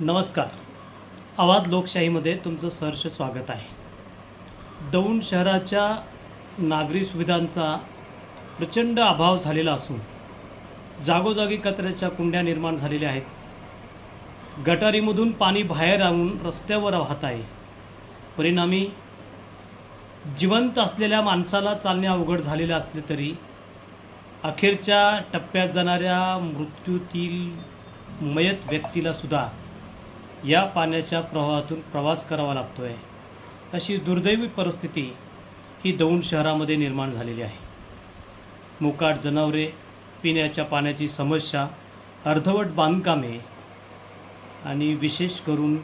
नमस्कार. आवाज लोकशाहीमध्ये तुमचं सहर्ष स्वागत आहे. दौंड शहराच्या नागरी सुविधांचा प्रचंड अभाव झालेला असून जागोजागी कचऱ्याच्या कुंड्या निर्माण झालेल्या आहेत. गटारीमधून पाणी बाहेर आणून रस्त्यावर वाहत आहे. परिणामी जिवंत असलेल्या माणसाला चालणे अवघड झालेले असले तरी अखेरच्या टप्प्यात जाणाऱ्या मृत्यूतील मयत व्यक्तीला सुद्धा या पाण्याच्या प्रवाहातून प्रवास करावा लागतो आहे अशी दुर्दैवी परिस्थिती ही दौंड शहरामध्ये निर्माण झालेली आहे. मोकाट जनावरे पिण्याच्या पाण्याची समस्या अर्धवट बांधकामे आणि विशेष करून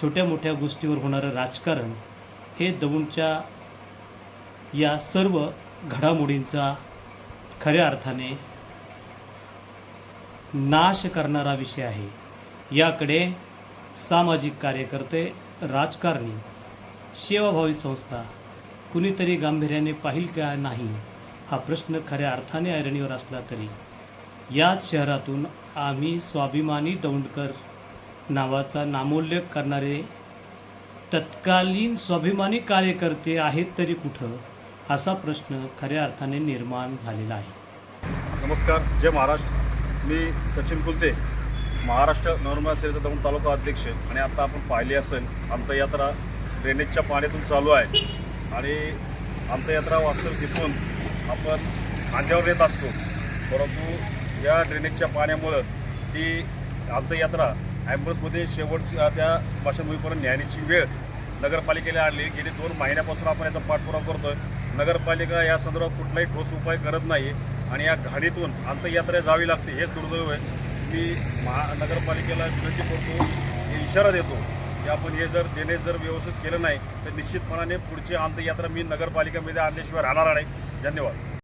छोट्या मोठ्या गोष्टीवर होणारं राजकारण हे दौंडच्या या सर्व घडामोडींचा खऱ्या अर्थाने नाश करणारा विषय आहे. याकडे सामाजिक कार्यकर्ते राजकारणी सेवाभावी संस्था कुणीतरी गांभीर्याने पाहिल का नाही हा प्रश्न खऱ्या अर्थाने ऐरणीवर असला तरी. याच शहरातून आम्ही स्वाभिमानी दौंडकर नावाचा नामोल्लेख करणारे तत्कालीन स्वाभिमानी कार्यकर्ते आहेत तरी कुठं असा प्रश्न खऱ्या अर्थाने निर्माण झालेला आहे. नमस्कार जय महाराष्ट्र. मी सचिन कुलते. महाराष्ट्र नवनिर्माण सेनेचा दौंड तालुका अध्यक्ष आणि आता आपण पाहिली असेल अंतयात्रा ड्रेनेजच्या पाण्यातून चालू आहे. आणि अंतयात्रा वास्तव तिथून आपण खांद्यावर येत असतो. परंतु या ड्रेनेजच्या पाण्यामुळं ती अंतयात्रा ॲम्ब्युलन्समध्ये शेवटची त्या स्मशानभूमीपर्यंत न्यायाची वेळ नगरपालिकेला आणली. गेली दोन महिन्यापासून आपण याचा पाठपुरावा करतोय. नगरपालिका या संदर्भात कुठलाही ठोस उपाय करत नाही आणि या घाणीतून अंतयात्रा जावी लागते हेच दुर्दैव आहे. मी महा नगरपालिकेला विनंती करतो हे इशारा देतो की आपण हे जर देणे जर व्यवस्थित केलं नाही तर निश्चितपणाने पुढची अंतयात्रा मी नगरपालिकेमध्ये आणल्याशिवाय राहणार नाही. धन्यवाद.